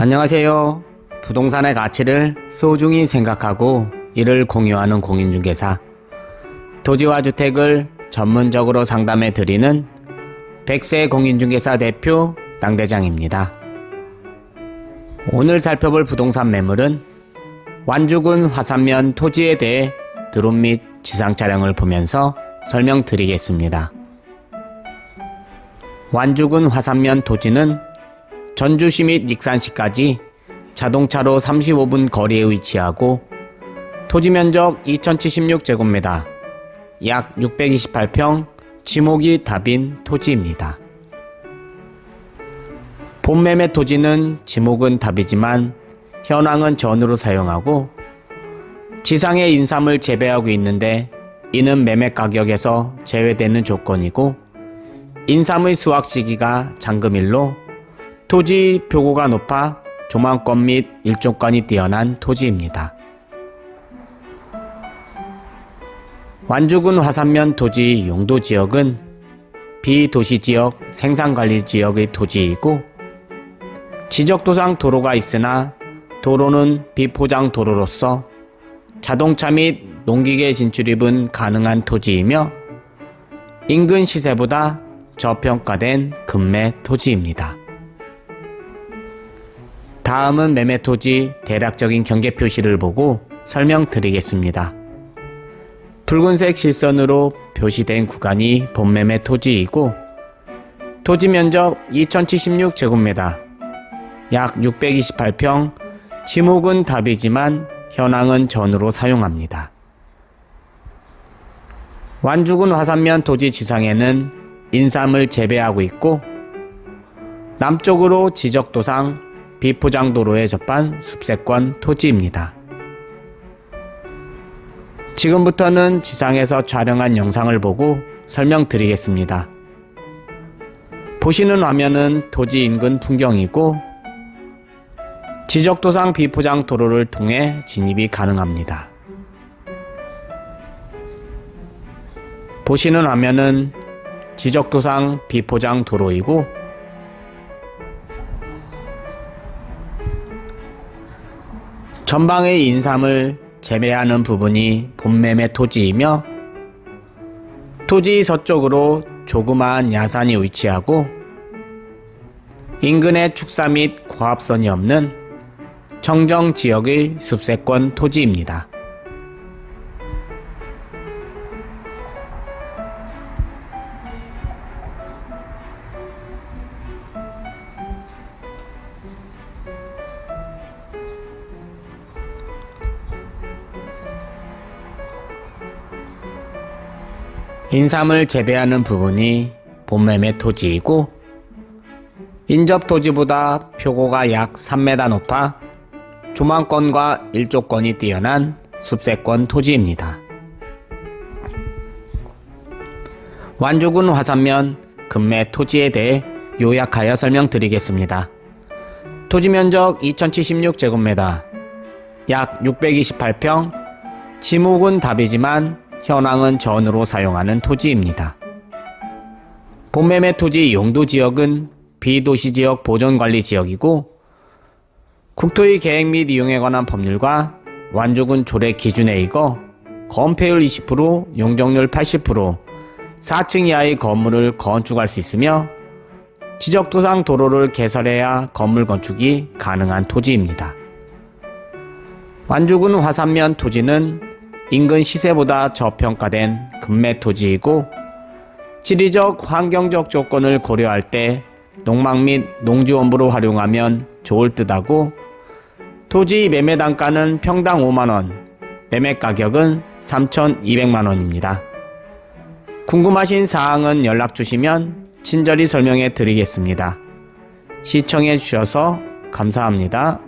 안녕하세요. 부동산의 가치를 소중히 생각하고 이를 공유하는 공인중개사 토지와 주택을 전문적으로 상담해 드리는 백세 공인중개사 대표 당대장입니다. 오늘 살펴볼 부동산 매물은 완주군 화산면 토지에 대해 드론 및 지상 촬영을 보면서 설명드리겠습니다. 완주군 화산면 토지는 전주시 및 익산시까지 자동차로 35분 거리에 위치하고 토지 면적 2076제곱미터, 약 628평, 지목이 답인 토지입니다. 본매매 토지는 지목은 답이지만 현황은 전으로 사용하고 지상의 인삼을 재배하고 있는데 이는 매매 가격에서 제외되는 조건이고 인삼의 수확 시기가 장금일로 토지 표고가 높아 조망권 및 일조권이 뛰어난 토지입니다. 완주군 화산면 토지 용도 지역은 비도시 지역 생산관리 지역의 토지이고 지적도상 도로가 있으나 도로는 비포장 도로로서 자동차 및 농기계 진출입은 가능한 토지이며 인근 시세보다 저평가된 금매 토지입니다. 다음은 매매 토지 대략적인 경계 표시를 보고 설명드리겠습니다. 붉은색 실선으로 표시된 구간이 본매매 토지이고 토지 면적 2076제곱미터, 약 628평, 지목은 답이지만 현황은 전으로 사용합니다. 완주군 화산면 토지 지상에는 인삼을 재배하고 있고 남쪽으로 지적도상 비포장도로에 접한 숲세권 토지입니다. 지금부터는 지상에서 촬영한 영상을 보고 설명드리겠습니다. 보시는 화면은 토지 인근 풍경이고 지적도상 비포장 도로를 통해 진입이 가능합니다. 보시는 화면은 지적도상 비포장 도로이고 전방의 인삼을 재배하는 부분이 본매매 토지이며 토지 서쪽으로 조그마한 야산이 위치하고 인근에 축사 및 고압선이 없는 청정 지역의 숲세권 토지입니다. 인삼을 재배하는 부분이 본매매 토지이고 인접 토지보다 표고가 약 3m 높아 조망권과 일조권이 뛰어난 숲세권 토지입니다. 완주군 화산면 금매 토지에 대해 요약하여 설명드리겠습니다. 토지 면적 2076제곱미터, 약 628평, 지목은 답이지만 현황은 전으로 사용하는 토지입니다. 본매매 토지 용도 지역은 비도시 지역 보존관리 지역이고 국토의 계획 및 이용에 관한 법률과 완주군 조례 기준에 의거 건폐율 20%, 용적률 80%, 4층 이하의 건물을 건축할 수 있으며 지적도상 도로를 개설해야 건물 건축이 가능한 토지입니다. 완주군 화산면 토지는 인근 시세보다 저평가된 금매 토지이고 지리적 환경적 조건을 고려할 때 농막 및 농지원부로 활용하면 좋을 듯하고 토지 매매 단가는 평당 5만원, 매매 가격은 3,200만원입니다. 궁금하신 사항은 연락 주시면 친절히 설명해 드리겠습니다. 시청해 주셔서 감사합니다.